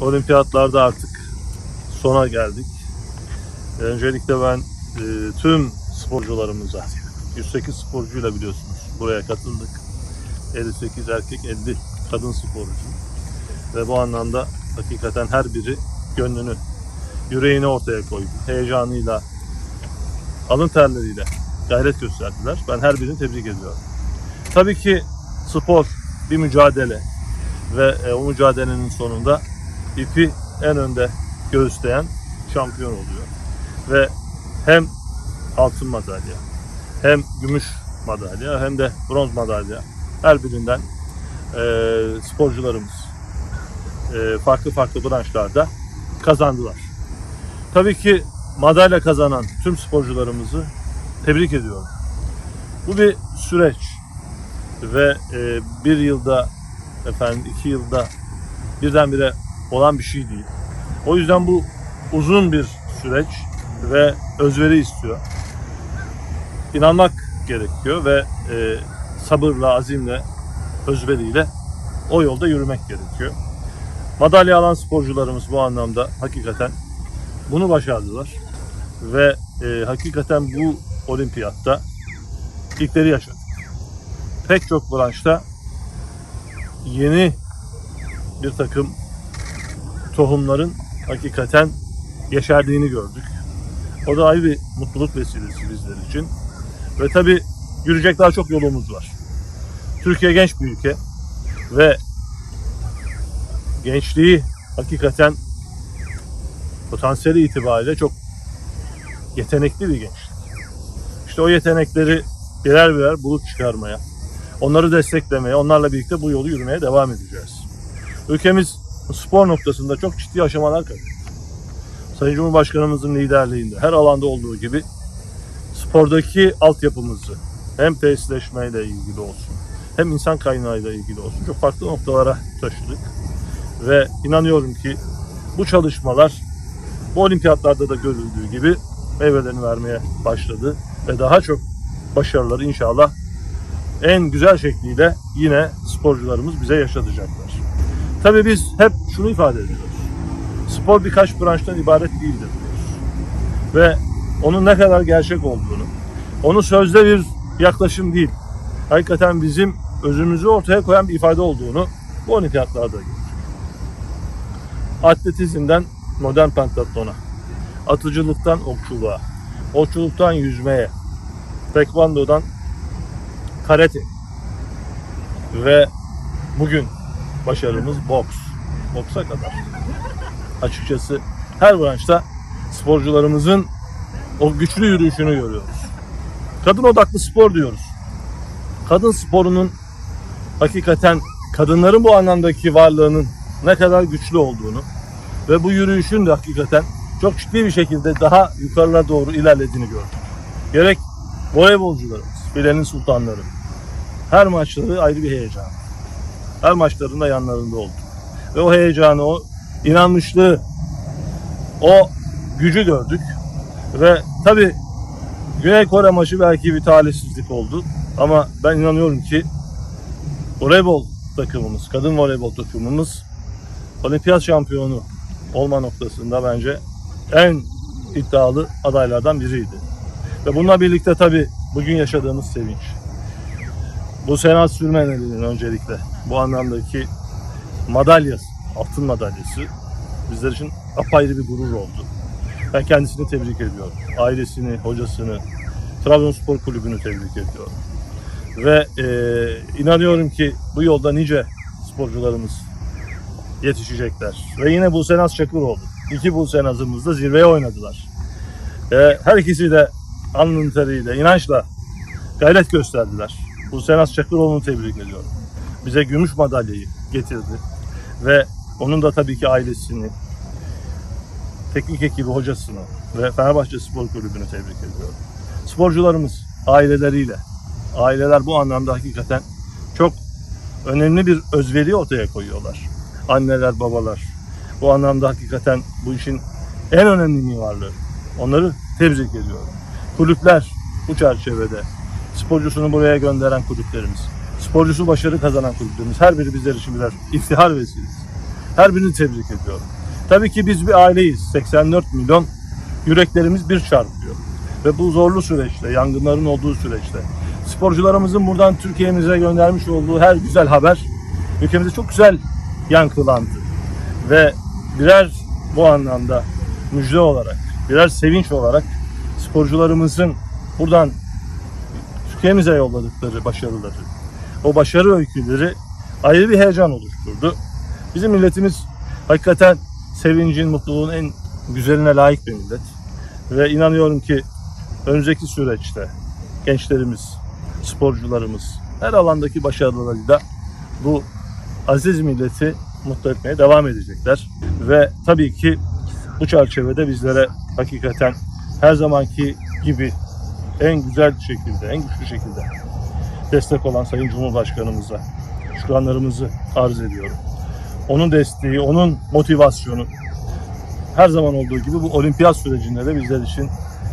olimpiyatlarda artık sona geldik. Öncelikle ben e, tüm sporcularımıza, 108 sporcuyla biliyorsunuz buraya katıldık. 58 erkek, 50 kadın sporcu. Ve bu anlamda hakikaten her biri gönlünü, yüreğini ortaya koydu. Heyecanıyla, alın terleriyle gayret gösterdiler. Ben her birini tebrik ediyorum. Tabii ki spor bir mücadele ve e, o mücadelenin sonunda ipi en önde göğüsleyen şampiyon oluyor. Ve hem altın madalya, hem gümüş madalya, hem de bronz madalya her birinden e, sporcularımız e, farklı farklı branşlarda kazandılar. Tabii ki madalya kazanan tüm sporcularımızı tebrik ediyorum. Bu bir süreç ve e, bir yılda efendim iki yılda birdenbire olan bir şey değil. O yüzden bu uzun bir süreç ve özveri istiyor. İnanmak gerekiyor ve e, sabırla, azimle, özveriyle o yolda yürümek gerekiyor. Madalya alan sporcularımız bu anlamda hakikaten bunu başardılar ve e, hakikaten bu olimpiyatta ilkleri yaşadık. Pek çok branşta yeni bir takım tohumların hakikaten yeşerdiğini gördük. O da ayrı bir mutluluk vesilesi bizler için. Ve tabi yürüyecek daha çok yolumuz var. Türkiye genç bir ülke ve gençliği hakikaten potansiyeli itibariyle çok yetenekli bir gençlik. İşte o yetenekleri birer birer bulup çıkarmaya, onları desteklemeye, onlarla birlikte bu yolu yürümeye devam edeceğiz. Ülkemiz spor noktasında çok ciddi aşamalar kaydetti. Sayın Cumhurbaşkanımızın liderliğinde her alanda olduğu gibi spordaki altyapımızı hem tesisleşmeyle ilgili olsun hem insan kaynağıyla ilgili olsun çok farklı noktalara taşıdık. Ve inanıyorum ki bu çalışmalar bu olimpiyatlarda da görüldüğü gibi meyvelerini vermeye başladı ve daha çok başarıları inşallah en güzel şekliyle yine sporcularımız bize yaşatacaklar. Tabii biz hep şunu ifade ediyoruz. Spor birkaç branştan ibaret değildir diyoruz. Ve onun ne kadar gerçek olduğunu, onu sözde bir yaklaşım değil, hakikaten bizim özümüzü ortaya koyan bir ifade olduğunu bu olimpiyatlarda gördük. Atletizmden modern pentatlona, atıcılıktan okçuluğa, okçuluktan yüzmeye, tekvandodan karate ve bugün başarımız boks. Boksa kadar. Açıkçası her branşta sporcularımızın o güçlü yürüyüşünü görüyoruz. Kadın odaklı spor diyoruz. Kadın sporunun hakikaten kadınların bu anlamdaki varlığının ne kadar güçlü olduğunu ve bu yürüyüşün de hakikaten çok ciddi bir şekilde daha yukarılara doğru ilerlediğini gördük. Gerek voleybolcularımız, filenin sultanları, her maçları ayrı bir heyecan. Her maçlarında yanlarında olduk. Ve o heyecanı, o inanmışlığı, o gücü gördük. Ve tabi Güney Kore maçı belki bir talihsizlik oldu. Ama ben inanıyorum ki voleybol takımımız, kadın voleybol takımımız olimpiyat şampiyonu olma noktasında bence en iddialı adaylardan biriydi. Ve bununla birlikte tabi bugün yaşadığımız sevinç. Bu Senat Sürmeneli'nin öncelikle bu anlamdaki madalyası, altın madalyası bizler için apayrı bir gurur oldu. Ben kendisini tebrik ediyorum. Ailesini, hocasını, Trabzonspor Kulübü'nü tebrik ediyorum. Ve e, inanıyorum ki bu yolda nice sporcularımız yetişecekler. Ve yine Buse Naz Çakıroğlu. İki Buse Naz'ımız da zirveye oynadılar. E, her ikisi de alnın teriyle, inançla gayret gösterdiler. Naz Çakıroğlu'nu tebrik ediyorum. Bize gümüş madalyayı getirdi. Ve onun da tabii ki ailesini, teknik ekibi hocasını ve Fenerbahçe Spor Kulübü'nü tebrik ediyorum. Sporcularımız aileleriyle, aileler bu anlamda hakikaten çok önemli bir özveri ortaya koyuyorlar. Anneler, babalar. Bu anlamda hakikaten bu işin en önemli mimarları. Onları tebrik ediyorum. Kulüpler bu çerçevede sporcusunu buraya gönderen kulüplerimiz, sporcusu başarı kazanan kulüplerimiz her biri bizler için birer iftihar vesilesi. Her birini tebrik ediyorum. Tabii ki biz bir aileyiz. 84 milyon yüreklerimiz bir çarpıyor. Ve bu zorlu süreçte, yangınların olduğu süreçte sporcularımızın buradan Türkiye'mize göndermiş olduğu her güzel haber ülkemize çok güzel yankılandı. Ve birer bu anlamda müjde olarak, birer sevinç olarak sporcularımızın buradan Türkiye'mize yolladıkları başarıları, o başarı öyküleri ayrı bir heyecan oluşturdu. Bizim milletimiz hakikaten sevincin, mutluluğun en güzeline layık bir millet. Ve inanıyorum ki önümüzdeki süreçte gençlerimiz, sporcularımız her alandaki başarılarıyla bu aziz milleti mutlu etmeye devam edecekler. Ve tabii ki bu çerçevede bizlere hakikaten her zamanki gibi en güzel şekilde, en güçlü şekilde destek olan Sayın Cumhurbaşkanımıza şükranlarımızı arz ediyorum. Onun desteği, onun motivasyonu her zaman olduğu gibi bu olimpiyat sürecinde de bizler için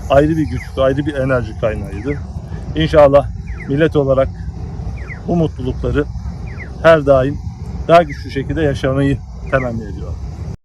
ayrı bir güç, ayrı bir enerji kaynağıydı. İnşallah millet olarak bu mutlulukları her daim daha güçlü şekilde yaşamayı temenni ediyorum.